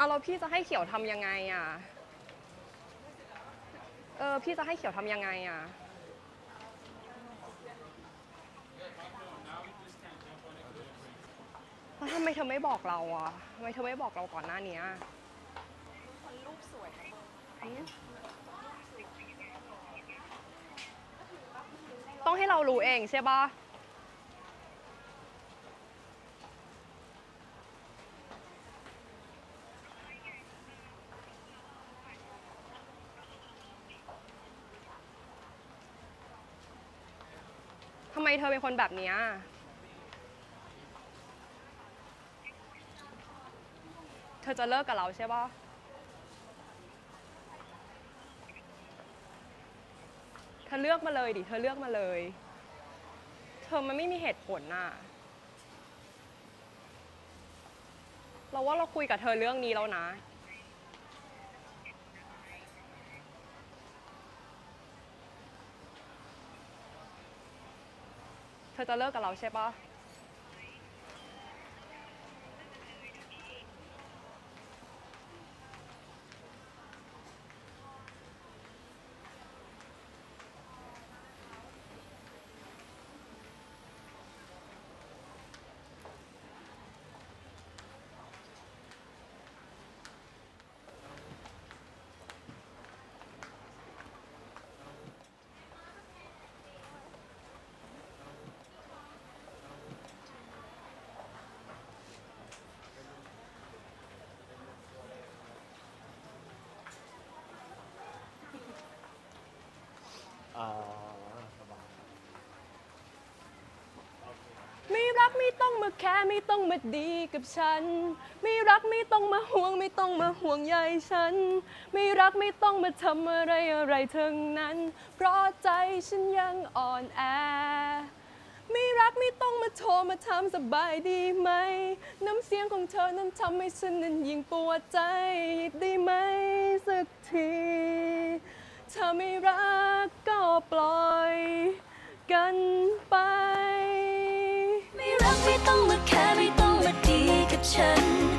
เอาแล้วพี่จะให้เขียวทำยังไงอะ เออพี่จะให้เขียวทำยังไงอะ แล้วทำไมเธอไม่บอกเราอะทำไมเธอไม่บอกเราก่อนหน้านี้คนรูปสวยนะมึงต้องให้เรารู้เองใช่ปะ ทำไมเธอเป็นคนแบบเนี้ยเธอจะเลิกกับเราใช่ปะเธอเลือกมาเลยดิ เธอเลือกมาเลย เธอมันไม่มีเหตุผลน่ะ เราว่าเราคุยกับเธอเรื่องนี้แล้วนะ เธอจะเลิกกับเราใช่ปะ ไม่ต้องมาแค่ไม่ต้องมาดีกับฉัน ไม่รักไม่ต้องมาห่วงไม่ต้องมาห่วงใยฉัน ไม่รักไม่ต้องมาทำอะไรอะไรทั้งนั้น เพราะใจฉันยังอ่อนแอ ไม่รักไม่ต้องมาโทรมาถามสบายดีไหม น้ำเสียงของเธอนั้นทำให้ฉันนั้นยิ่งปวดใจได้ไหมสักทีถ้าไม่รักก็ปล่อยกันไป ต้องมาแค่ไม่ต้องมาดีกับฉัน